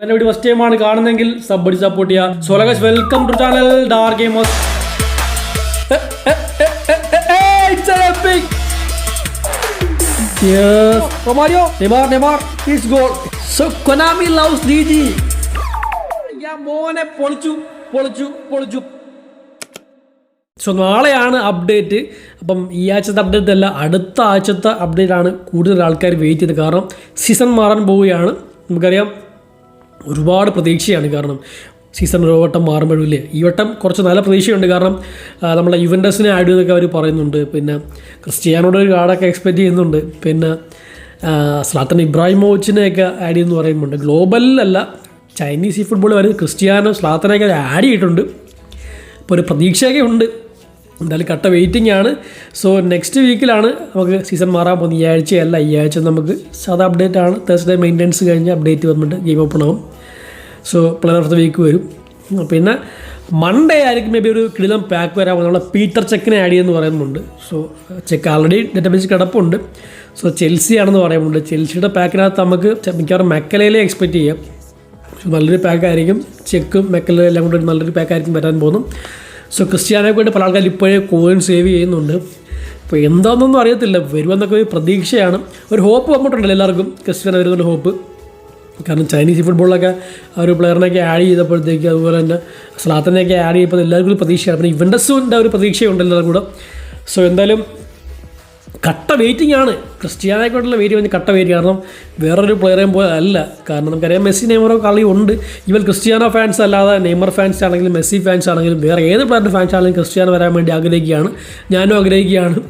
എന്നെ video first ടൈമാണ് കാണുന്നെങ്കിൽ സബ് അടി സപ്പോർട്ട് ചെയ്യുക so welcome to channel dark gamers! Yes. Romario, Neymar, Neymar, it's goal. So Konami loves DG. യാ മോനെ പൊളിച്ചു പൊളിച്ചു പൊളിച്ചു സോ നാളെയാണ് അപ്ഡേറ്റ് അപ്പം ഈ ആഴ്ചത്തെ അപ്ഡേറ്റ് അല്ല അടുത്ത ആഴ്ചത്തെ അപ്ഡേറ്റ് ആണ് കൂടുതൽ ആൾക്കാർ വെയിറ്റ് ചെയ്തത് കാരണം സീസൺ മാറാൻ പോവുകയാണ് നമുക്കറിയാം ഒരുപാട് പ്രതീക്ഷയാണ് കാരണം സീസൺ ഒരു വട്ടം മാറുമ്പോഴില്ലേ ഈ വട്ടം കുറച്ച് നല്ല പ്രതീക്ഷയുണ്ട്. കാരണം നമ്മളെ യുവൻഡസിനെ ആഡ് ചെയ്തൊക്കെ അവർ പറയുന്നുണ്ട്. പിന്നെ ക്രിസ്ത്യാനോട് ഒരു കാർഡൊക്കെ എക്സ്പെക്റ്റ് ചെയ്യുന്നുണ്ട്. പിന്നെ സ്ലാത്തൻ ഇബ്രാഹിമോവിച്ചിനെയൊക്കെ ആഡ് ചെയ്യുമെന്ന് പറയുന്നുണ്ട്. ഗ്ലോബലിലല്ല ചൈനീസ് ഈ ഫുട്ബോൾ വരുന്നത് ക്രിസ്റ്റിയാനോ സ്ലാത്തനെയൊക്കെ ആഡ് ചെയ്തിട്ടുണ്ട്. അപ്പോൾ ഒരു പ്രതീക്ഷയൊക്കെ ഉണ്ട്. എന്തായാലും കട്ട വെയിറ്റിംഗ് ആണ്. സോ നെക്സ്റ്റ് വീക്കിലാണ് നമുക്ക് സീസൺ മാറാൻ പോകുന്നത്. ഈ ആഴ്ചയല്ല ഈ ആഴ്ച നമുക്ക് സാധാ അപ്ഡേറ്റ് ആണ്. തേഴ്സ്ഡേ മെയിന്റെനൻസ് കഴിഞ്ഞ് അപ്ഡേറ്റ് വന്നിട്ട് ഗെയിം ഓപ്പൺ ആവും. So player of the week വരും. പിന്നെ മൺഡേ ആയിരിക്കും മേ ബി ഒരു കിടിലം പാക്ക് വരാൻ നമ്മളെ പീറ്റർ ചെക്കിനെ ആഡ് ചെയ്യുമെന്ന് പറയുന്നുണ്ട്. സോ ചെക്ക് ആൾറെഡി ഡേറ്റാബേസ് കിടപ്പുണ്ട്. സോ ചെൽസി ആണെന്ന് പറയുന്നുണ്ട്. ചെൽസിയുടെ പാക്കിനകത്ത് നമുക്ക് മിക്കവാറും മെക്കലയിലേ എക്സ്പെക്റ്റ് ചെയ്യാം. നല്ലൊരു പാക്കായിരിക്കും ചെക്കും മെക്കലും എല്ലാം ഒരു നല്ലൊരു പാക്കായിരിക്കും വരാൻ പോകുന്നു സോ ക്രിസ്ത്യാനോയ്ക്ക് വേണ്ടി പല ആൾക്കാർ ഇപ്പോഴേ കോയിൻ സേവ് ചെയ്യുന്നുണ്ട്. അപ്പോൾ എന്താണെന്നൊന്നും അറിയത്തില്ല. വരുമെന്നൊക്കെ ഒരു പ്രതീക്ഷയാണ്. ഒരു ഹോപ്പ് വന്നിട്ടുണ്ടല്ലോ എല്ലാവർക്കും. ക്രിസ്ത്യാനോ വരുന്നൊരു ഹോപ്പ് കാരണം ചൈനീസ് ഫുട്ബോളിലൊക്കെ ആ ഒരു പ്ലെയറിനെയൊക്കെ ആഡ് ചെയ്തപ്പോഴത്തേക്ക് അതുപോലെ തന്നെ സ്ലാത്തനെയൊക്കെ ആഡ് ചെയ്തപ്പോൾ എല്ലാവർക്കും ഒരു പ്രതീക്ഷയാണ്. പിന്നെ ഇവൻഡസിന്റെ ഒരു പ്രതീക്ഷയുണ്ട് എല്ലാവരും കൂടെ. സോ എന്തായാലും കട്ട വെയിറ്റിംഗ് ആണ്. ക്രിസ്ത്യാനോയ്ക്കോട്ടുള്ള വെയിറ്റ് കഴിഞ്ഞ് കട്ട വെയിറ്റ് കാരണം വേറൊരു പ്ലെയറേയും പോലെ അല്ല. കാരണം നമുക്കറിയാം മെസ്സി നെയ്മറോ കളി ഉണ്ട് ഇവൻ ക്രിസ്ത്യാനോ ഫാൻസ് അല്ലാതെ നെയ്മർ ഫാൻസ് ആണെങ്കിലും മെസ്സി ഫാൻസ് ആണെങ്കിലും വേറെ ഏത് പ്ലെയറിന്റെ ഫാൻസ് ആണെങ്കിലും ക്രിസ്ത്യാനോ വരാൻ വേണ്ടി ആഗ്രഹിക്കുകയാണ്. ഞാനും ആഗ്രഹിക്കുകയാണ്.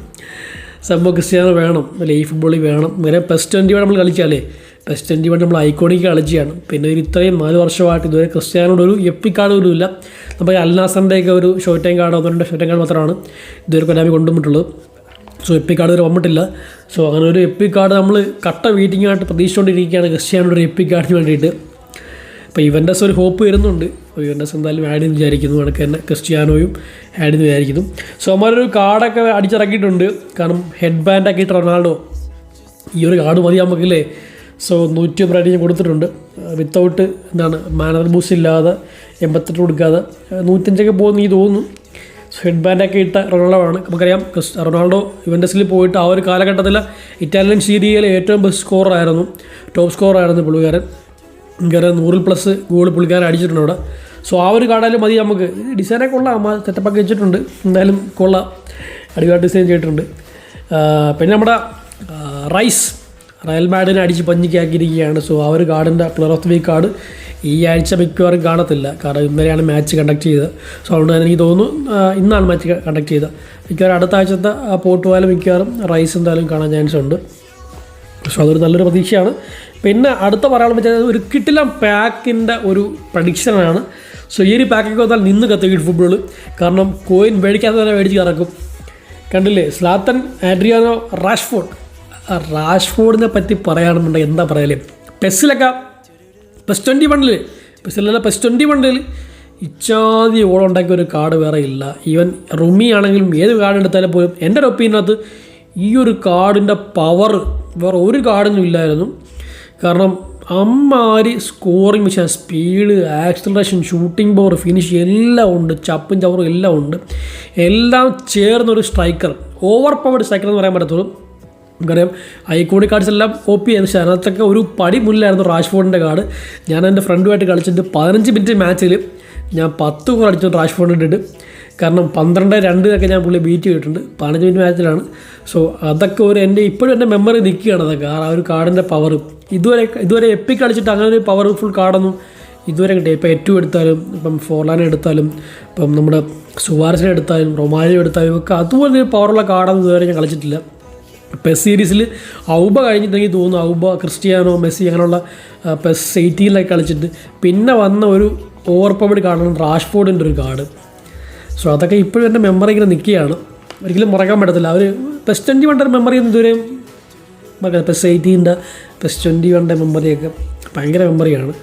സംഭവം ക്രിസ്ത്യാനോ വേണം. അല്ലെ ഈ ഫുട്ബോളിൽ വേണം. വേറെ പ്ലസ് ട്വന്റി വേണം നമ്മൾ കളിച്ചാലേ. പ്ലസ് ട്വന്റി വൺ നമ്മൾ ഐക്കോണിക്ക് കളിച്ചാണ്. പിന്നെ ഒരു ഇത്രയും നാല് വർഷമായിട്ട് ഇതുവരെ ക്രിസ്ത്യാനോട് ഒരു എപ്പി കാർഡ് പോലും ഇല്ല നമുക്ക് അൽനാസറിന്റെയൊക്കെ ഒരു ഷോർട്ട് ടൈം കാർഡോ അതുകൊണ്ട് ഷോർട്ട് ടൈം കാർഡ് മാത്രമാണ് ഇതുവരെ കൊല്ലാമി കൊണ്ടുവന്നിട്ടുള്ളത്. സോ എപ്പി കാർഡ് വരെ വന്നിട്ടില്ല. സോ അങ്ങനെ ഒരു എപ്പി കാർഡ് നമ്മൾ കട്ട വെയിറ്റിംഗ് ആയിട്ട് പ്രതീക്ഷിച്ചുകൊണ്ടിരിക്കുകയാണ് ക്രിസ്ത്യാനോട് ഒരു എപ്പി കാർഡിന് വേണ്ടിയിട്ട്. അപ്പോൾ ഇവന്റെസ് ഒരു ഹോപ്പ് വരുന്നുണ്ട്. അപ്പോൾ ഇവന്റെസ് എന്തായാലും ആഡ് ചെയ്ത് വിചാരിക്കുന്നു. കണക്ക് തന്നെ ക്രിസ്ത്യാനോയും ആഡ് ചെയ്ത് വിചാരിക്കുന്നു. സോ അവന്മാരൊരു കാർഡൊക്കെ അടിച്ചിറക്കിയിട്ടുണ്ട്. കാരണം ഹെഡ് ബാൻഡൊക്കെ ഇട്ട് റൊണാൾഡോ. ഈ ഒരു കാർഡ് മതി നമുക്കില്ലേ? സോ നൂറ്റി ഒമ്പത് അടി ഞാൻ കൊടുത്തിട്ടുണ്ട്. വിത്തൗട്ട് എന്താണ്? മാനർ ബൂസ് ഇല്ലാതെ എൺപത്തെട്ട് കൊടുക്കാതെ. നൂറ്റഞ്ചൊക്കെ പോകുന്ന എനിക്ക് തോന്നുന്നു. ഹെഡ് ബാൻഡൊക്കെ ഇട്ട റൊണാൾഡോ ആണ് നമുക്കറിയാം റൊണാൾഡോ ഇവന്റസിൽ പോയിട്ട് ആ ഒരു കാലഘട്ടത്തിൽ ഇറ്റാലിയൻ സീരിയയിലെ ഏറ്റവും ബെസ്റ്റ് സ്കോറായിരുന്നു ടോപ്പ് സ്കോറായിരുന്നു പുള്ളിക്കാരൻ. പുള്ളിക്കാരൻ നൂറിൽ പ്ലസ് ഗോൾ പുള്ളിക്കാരൻ അടിച്ചിട്ടുണ്ട് അവിടെ. സോ ആ ഒരു കാടാലും മതി നമുക്ക്. ഡിസൈനൊക്കെ കൊള്ളാം. സെറ്റപ്പൊക്കെ വെച്ചിട്ടുണ്ട്. എന്തായാലും കൊള്ളാം. അടിപൊളി ഡിസൈൻ ചെയ്തിട്ടുണ്ട്. പിന്നെ നമ്മുടെ റൈസ് റയൽ മാഡിനെ അടിച്ച് പഞ്ഞിക്കാക്കിയിരിക്കുകയാണ്. സോ ആ ഒരു കാർഡിന്റെ player of the week card ഈ ആഴ്ച മിക്കവാറും കാണത്തില്ല. കാരണം ഇന്നലെയാണ് മാച്ച് കണ്ടക്ട് ചെയ്തത്. സോ അതുകൊണ്ട് തന്നെ എനിക്ക് തോന്നുന്നു ഇന്നാണ് മാച്ച് കണ്ടക്ട് ചെയ്തത്. മിക്കവാറും അടുത്ത ആഴ്ചത്തെ ആ പോയാലും മിക്കവാറും റൈസ് എന്തായാലും കാണാൻ ചാൻസ് ഉണ്ട്. സോ അതൊരു നല്ലൊരു പ്രതീക്ഷയാണ്. പിന്നെ അടുത്ത പറയാനുള്ള വെച്ചാൽ ഒരു കിട്ടിലം പാക്കിന്റെ ഒരു പ്രഡിക്ഷനാണ്. സോ ഈ ഒരു പാക്കൊക്കെ വന്നാൽ നിന്ന് കത്തും ഫുട്ബോൾ കാരണം കോയിൻ മേടിക്കാതെ തന്നെ മേടിച്ച് കറക്കും. കണ്ടില്ലേ? സ്ലാത്തൻ ആഡ്രിയാനോ റാഷ്ഫോർഡ് ആ റാഷ്ഫോർഡിനെ പറ്റി പറയുകയാണെന്നുണ്ടെങ്കിൽ എന്താ പറയാലേ? പെസ്സിലൊക്കെ പ്ലസ് ട്വന്റി വണ്ണിൽ പെസ്സിലല്ല പ്ലസ് ട്വന്റി വണ്ണിൽ ഇച്ചാതി ഓളുണ്ടാക്കിയ ഒരു കാർഡ് വേറെ ഇല്ല. ഈവൻ റുമി ആണെങ്കിലും ഏത് കാർഡ് എടുത്താലും പോലും എന്റെ ഒരു ഒപ്പീനിയനകത്ത് ഈ ഒരു കാർഡിന്റെ പവർ വേറെ ഒരു കാർഡിനും ഇല്ലായിരുന്നു. കാരണം അമ്മാരി scoring machine speed acceleration shooting power finish എല്ലാം ഉണ്ട് ചപ്പും ചവറും എല്ലാം ഉണ്ട്. എല്ലാം ചേർന്നൊരു സ്ട്രൈക്കർ ഓവർ പവർഡ് സ്ട്രൈക്കർ എന്ന് പറയാൻ പറ്റത്തുള്ളൂ. നമുക്കറിയാം ഐക്കോണിക് കാർഡ്സ് എല്ലാം കോപ്പി ചെയ്യുന്നു പക്ഷേ അതിനകത്തൊക്കെ ഒരു പടി മുന്നിലായിരുന്നു റാഷ്ഫോർഡിന്റെ കാർഡ് ഞാൻ എന്റെ ഫ്രണ്ടുമായിട്ട് കളിച്ചിട്ട് പതിനഞ്ച് മിനിറ്റ് മാച്ചിൽ ഞാൻ പത്ത് ഗോൾ അടിച്ചു റാഷ്ഫോർഡിന്റെ ഇട്ട് കാരണം പന്ത്രണ്ട് രണ്ട് ഒക്കെ ഞാൻ പുള്ളി ബീറ്റ് ചെയ്തിട്ടുണ്ട്. പതിനഞ്ച് മിനിറ്റ് മാച്ചിലാണ് സോ അതൊക്കെ ഒരു എന്റെ ഇപ്പോഴും എന്റെ മെമ്മറി നിൽക്കുകയാണ് അതൊക്കെ. ആ ഒരു കാർഡിന്റെ പവർ ഇതുവരെ ഇതുവരെ എപ്പി കളിച്ചിട്ട് അങ്ങനെ ഒരു പവർഫുൾ കാർഡൊന്നും ഇതുവരെ കിട്ടിയ ഇപ്പോൾ ഏറ്റവും എടുത്താലും ഇപ്പം ഫോർലാനെ എടുത്താലും ഇപ്പം നമ്മുടെ സുവാരസിനെ എടുത്താലും റൊമാനിയോ എടുത്താലും ഒക്കെ അതുപോലെ പവറുള്ള കാർഡൊന്നും ഇതുവരെ ഞാൻ കളിച്ചിട്ടില്ല. പെസ് സീരീസിൽ ഔബ കഴിഞ്ഞിട്ടുണ്ടെങ്കിൽ തോന്നുന്നു ഔബ ക്രിസ്റ്റിയാനോ മെസ്സി അങ്ങനെയുള്ള പെസ് എയ്റ്റീനിലൊക്കെ കളിച്ചിട്ട്. പിന്നെ വന്ന ഒരു ഓവർ പവർഡ് കാർഡാണ് റാഷ്ഫോർഡിന്റെ ഒരു കാർഡ് സോ അതൊക്കെ ഇപ്പോഴും എന്റെ മെമ്മറി ഇങ്ങനെ നിൽക്കുകയാണ്. ഒരിക്കലും മറക്കാൻ പറ്റത്തില്ല. അവർ പെസ് ട്വന്റി വണ്ടെ മെമ്മറി ഒന്നും ഇതുവരെയും മറക്കാം പെസ് എയ്റ്റീന്റെ പെസ് ട്വന്റി വണ്ടെ മെമ്മറിയൊക്കെ ഭയങ്കര മെമ്മറിയാണ്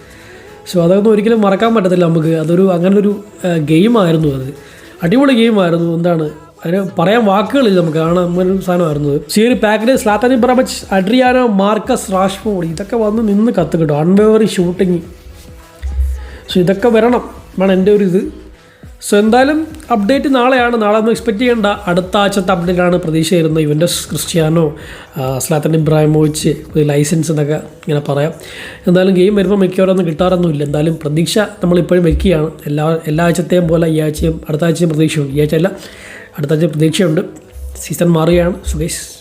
സോ അതൊന്നും ഒരിക്കലും മറക്കാൻ പറ്റത്തില്ല നമുക്ക്. അതൊരു അങ്ങനൊരു ഗെയിമായിരുന്നു അത്. അടിപൊളി ഗെയിമായിരുന്നു എന്താണ്? അതിന് പറയാൻ വാക്കുകളില്ല നമുക്ക്. കാണാൻ അങ്ങനെ ഒരു സാധനമായിരുന്നു അത്. പാക്കറ്റ് ഈ ഒരു പാക്കിൽ സ്ലാത്താനി ബ്രബച്ച് അഡ്രിയാനോ മാർക്കസ് റാഷ്ഫോർഡ് ഇതൊക്കെ വന്ന് നിന്ന് കത്ത് കിട്ടും. അൺവേവറി ഷൂട്ടിങ്. സോ ഇതൊക്കെ വരണം. എന്നാണ് എന്റെ ഒരു ഇത്. സോ എന്തായാലും അപ്ഡേറ്റ് നാളെയാണ്. നാളെ ഒന്നും എക്സ്പെക്ട് ചെയ്യേണ്ട. അടുത്ത ആഴ്ചത്തെ അപ്ഡേറ്റ് ആണ് പ്രതീക്ഷ തരുന്നത് events Cristiano Zlatan Ibrahimovic license എന്നൊക്കെ ഇങ്ങനെ പറയാം. എന്തായാലും ഗെയിം വരുമ്പോൾ മിക്കവാറൊന്നും കിട്ടാറൊന്നുമില്ല. എന്തായാലും പ്രതീക്ഷ നമ്മളിപ്പോഴും വെക്കുകയാണ്. എല്ലാ എല്ലാ ആഴ്ചത്തെയും പോലെ ഈ ആഴ്ചയും അടുത്ത ആഴ്ചയും പ്രതീക്ഷയുണ്ട്. ഈ ആഴ്ച അല്ല അടുത്ത ആഴ്ച പ്രതീക്ഷയുണ്ട്. സീസൺ മാറുകയാണ്. സുഖേഷ്